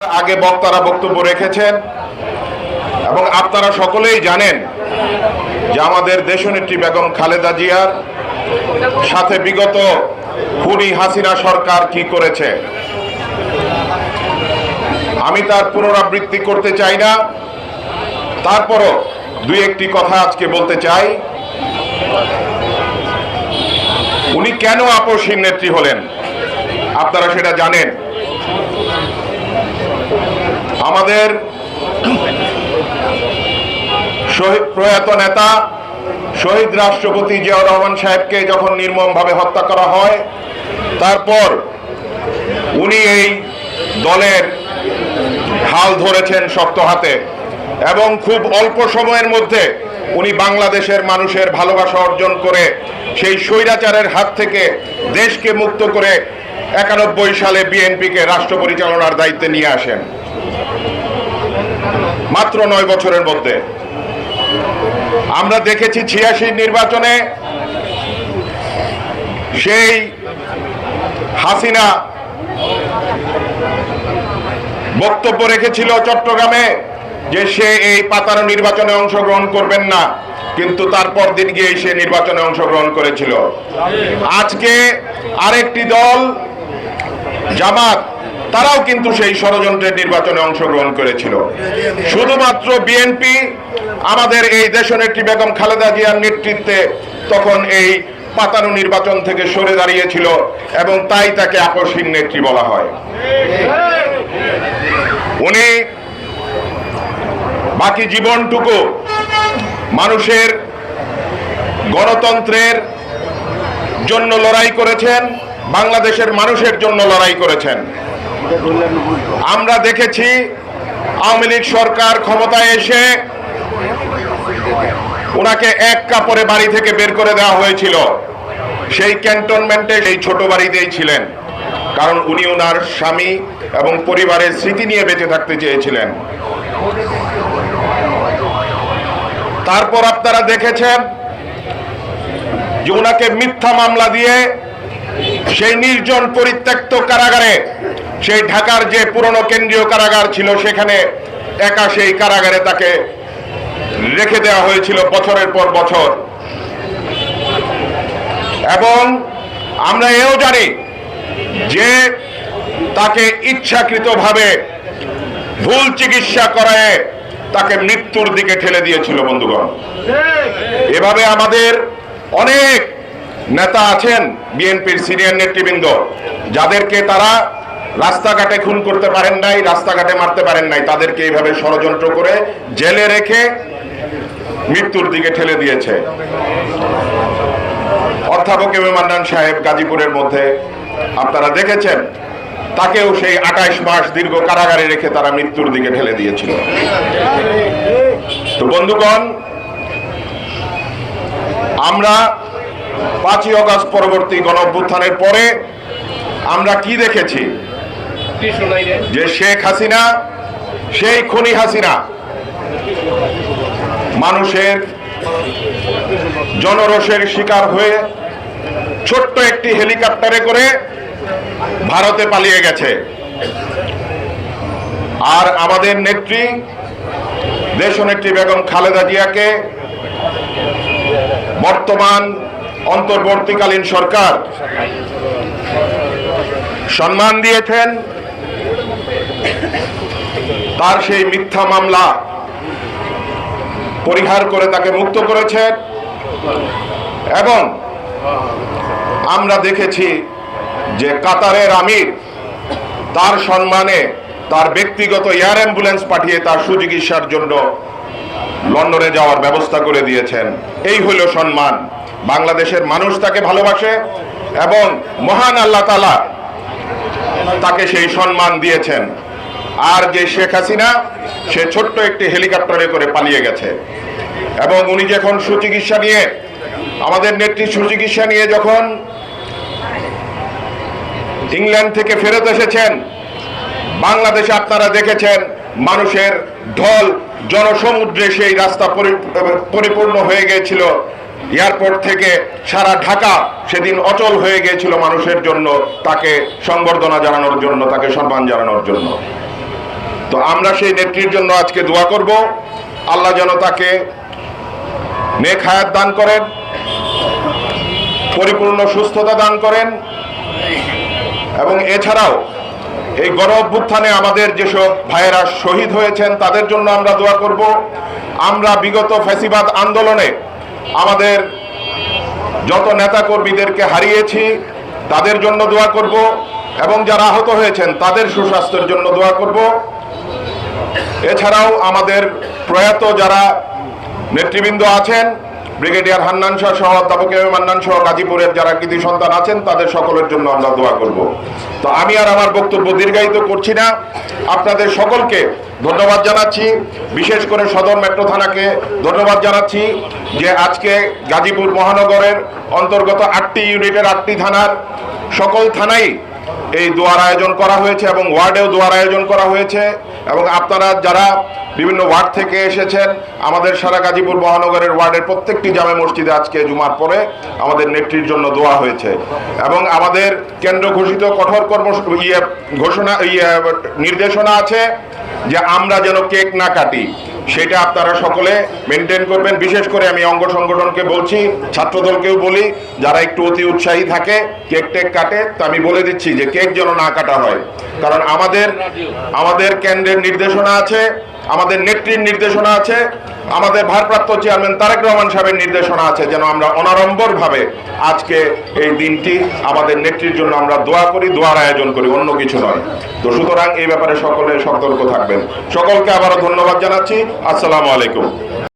আগে বক্তারা বক্তব্য রেখেছেন এবং আপনারা সকলেই জানেন যে আমাদের দেশনেত্রী বেগম খালেদা জিয়ার সাথে বিগত খুনি হাসিনা সরকার কি করেছে। আমি তার পুনরাবৃত্তি করতে চাই না। তারপরও দুই একটি কথা আজকে বলতে চাই। উনি কেন আপসহীন নেত্রী হলেন? আপনারা সেটা জানেন। আমাদের শহীদ প্রয়াত নেতা শহীদ রাষ্ট্রপতি জিয়াউর রহমান সাহেবকে যখন নির্মমভাবে হত্যা করা হয়, তারপর উনি এই দলের হাল ধরেছেন শক্ত হাতে এবং খুব অল্প সময়ের মধ্যে উনি বাংলাদেশের মানুষের ভালোবাসা অর্জন করে সেই স্বৈরাচারের হাত থেকে দেশকে মুক্ত করে একানব্বই সালে বিএনপিকে রাষ্ট্র পরিচালনার দায়িত্বে নিয়ে আসেন। মাত্র নয় বছরের মধ্যে। আমরা দেখেছি ছিয়াশির নির্বাচনে সেই হাসিনা বক্তব্য রেখেছিল চট্টগ্রামে যে সে এই পাতানো নির্বাচনে অংশগ্রহণ করবেন না, কিন্তু তারপর দিন গিয়ে সে নির্বাচনে অংশগ্রহণ করেছিল। আজকে আরেকটি দল, জামাত তারাও কিন্তু সেই ষড়যন্ত্রের নির্বাচনে অংশগ্রহণ করেছিল। শুধুমাত্র বিএনপি আমাদের এই দেশনেত্রী বেগম খালেদা জিয়ার নেতৃত্বে তখন এই পাতানো নির্বাচন থেকে সরে দাঁড়িয়েছিল এবং তাই তাকে আকস্মিক নেত্রী বলা হয়। উনি বাকি জীবনটুকু মানুষের গণতন্ত্রের জন্য লড়াই করেছেন, বাংলাদেশের মানুষের জন্য লড়াই করেছেন। আমরা দেখেছি আওয়ামী লীগ সরকার ক্ষমতায় এসে ওনাকে এক কাপড়ে বাড়ি থেকে বের করে দেওয়া হয়েছিল। সেই ক্যান্টনমেন্টে সেই ছোট বাড়িতেই ছিলেন। কারণ উনি ওনার স্বামী এবং পরিবারের স্মৃতি নিয়ে বেঁচে থাকতে চেয়েছিলেন। তারপর আপনারা দেখেছেন যে ওনাকে মিথ্যা মামলা দিয়ে সেই নির্জন পরিত্যক্ত কারাগারে সেই ঢাকার যে পুরনো কেন্দ্রীয় কারাগার ছিল, সেখানে একা সেই কারাগারে তাকে রেখে দেওয়া হয়েছিল বছরের পর বছর। এবং আমরা এও জানি যে তাকে ইচ্ছাকৃতভাবে ভুল চিকিৎসা করায় তাকে মৃত্যুর দিকে ঠেলে দিয়েছিল বন্ধুগণ। এভাবে আমাদের অনেক নেতা আছেন, বিএনপির সিনিয়র নেতৃবৃন্দ, যাদেরকে তারা রাস্তাঘাটে খুন করতে পারেন নাই, রাস্তাঘাটে মারতে পারেন নাই। তাদেরকে এইভাবে ষড়যন্ত্র করে জেলে রেখে মৃত্যুর দিকে ঠেলে দিয়েছে। অধ্যাপক এম এ মান্নান সাহেব গাজীপুরের মধ্যে, আপনারা দেখেছেন, তাকেও সেই আঠাইশ মাস দীর্ঘ কারাগারে রেখে তারা মৃত্যুর দিকে ঠেলে দিয়েছিল। তো বন্ধুগণ, আমরা পাঁচই অগস্ট পরবর্তী গণ পরে আমরা কি দেখেছি? যে শেখ হাসিনা, সেই খনি হাসিনা মানুষের জনরোষের শিকার হয়ে ছোট্ট একটি হেলিকপ্টারে করে ভারতে পালিয়ে গেছে। আর আমাদের নেত্রী, দেশনেত্রী বেগম খালেদা জিয়াকে বর্তমান অন্তর্বর্তীকালীন সরকার সম্মান দিয়েছেন। তার সেই মিথ্যা মামলা পরিহার করে তাকে মুক্ত করেছেন এবং আমরা দেখেছি যে কাতারের আমির তার সম্মানে তার ব্যক্তিগত এয়ার অ্যাম্বুলেন্স পাঠিয়ে তার সুচিকিৎসার জন্য লন্ডনে যাওয়ার ব্যবস্থা করে দিয়েছেন। এই হইল সম্মান। বাংলাদেশের মানুষ তাকে ভালোবাসে এবং মহান আল্লাহ তালা তাকে সেই সম্মান দিয়েছেন। আর যে শেখ হাসিনা, সে ছোট্ট একটি হেলিকপ্টারে করে পালিয়ে গেছে। এবং উনি যখন সুচিকিৎসা নিয়ে, আমাদের নেত্রী সুচিকিৎসা নিয়ে যখন ইংল্যান্ড থেকে ফেরত এসেছেন, বাংলাদেশে আপনারা দেখেছেন, মানুষের ঢল জনসমুদ্রে সেই রাস্তা পরিপূর্ণ হয়ে গিয়েছিল। এয়ারপোর্ট থেকে সারা ঢাকা সেদিন অচল হয়ে গিয়েছিল মানুষের জন্য, তাকে সংবর্ধনা জানানোর জন্য, তাকে সম্মান জানানোর জন্য। তো আমরা সেই নেত্রীর জন্য আজকে দোয়া করব। আল্লাহ যেন তাকে নেক হায়াত দান করেন, পরিপূর্ণ সুস্থতা দান করেন, এবং এছাড়াও এই গণ অভ্যুত্থানে আমাদের যেসব ভাইয়েরা শহীদ হয়েছেন, তাদের জন্য আমরা দোয়া করব। আমরা বিগত ফ্যাসিবাদ আন্দোলনে আমাদের যত নেতা কর্মীদেরকে হারিয়েছি, তাদের জন্য দোয়া করব, এবং যারা আহত হয়েছেন, তাদের সুস্বাস্থ্যের জন্য দোয়া করব। এছাড়াও আমাদের প্রয়াত যারা নেতৃবৃন্দ আছেন, ব্রিগেডিয়ার হান্নান শাহ সহ অধ্যাপক এম এ মান্নান সহ গাজীপুরের যারা কৃতি সন্তান আছেন, তাদের সকলের জন্য আমরা দোয়া করব। তো আমি আর আমার বক্তব্য দীর্ঘায়িত করছি না। আপনাদের সকলকে ধন্যবাদ জানাচ্ছি। বিশেষ করে সদর মেট্রো থানাকে ধন্যবাদ জানাচ্ছি যে আজকে গাজীপুর মহানগরের অন্তর্গত আটটি ইউনিটের আটটি থানার সকল থানাই এই দোয়ার আয়োজন করা হয়েছে এবং ওয়ার্ডেও দোয়ার আয়োজন করা হয়েছে এবং আপনারা যারা বিভিন্ন ওয়ার্ড থেকে এসেছেন, আমাদের সারা গাজীপুর মহানগরের ওয়ার্ডের প্রত্যেকটি জামে মসজিদে আজকে জুমার পরে আমাদের নেত্রীর জন্য দোয়া হয়েছে এবং আমাদের কেন্দ্র ঘোষিত কঠোর কর্ম ইয়ে ঘোষণা ইয়ে নির্দেশনা আছে যে আমরা যেন কেক না কাটি। সেটা আপনারা সকলে মেনটেন করবেন। বিশেষ করে আমি অঙ্গ সংগঠনকে বলছি, ছাত্রদলকেও বলি, যারা একটু অতি উৎসাহী থাকে, কেক টেক কাটে, তা আমি বলে দিচ্ছি যে কেক যেন না কাটা হয়। কারণ আমাদের আমাদের কেন্দ্রের নির্দেশনা আছে, আমাদের নেত্রীর নির্দেশনা আছে আমাদের ভারপ্রাপ্ত চেয়ারম্যান তারেক রহমান সাহেবের নির্দেশনা আছে যেন আমরা অনাড়ম্বরভাবে আজকে এই দিনটি আমাদের নেত্রীর জন্য আমরা দোয়া করি, দোয়ার আয়োজন করি, অন্য কিছু নয়। তো সুতরাং এই ব্যাপারে সকলে সতর্ক থাকবেন। সকলকে আবারও ধন্যবাদ জানাচ্ছি। আসসালামু আলাইকুম।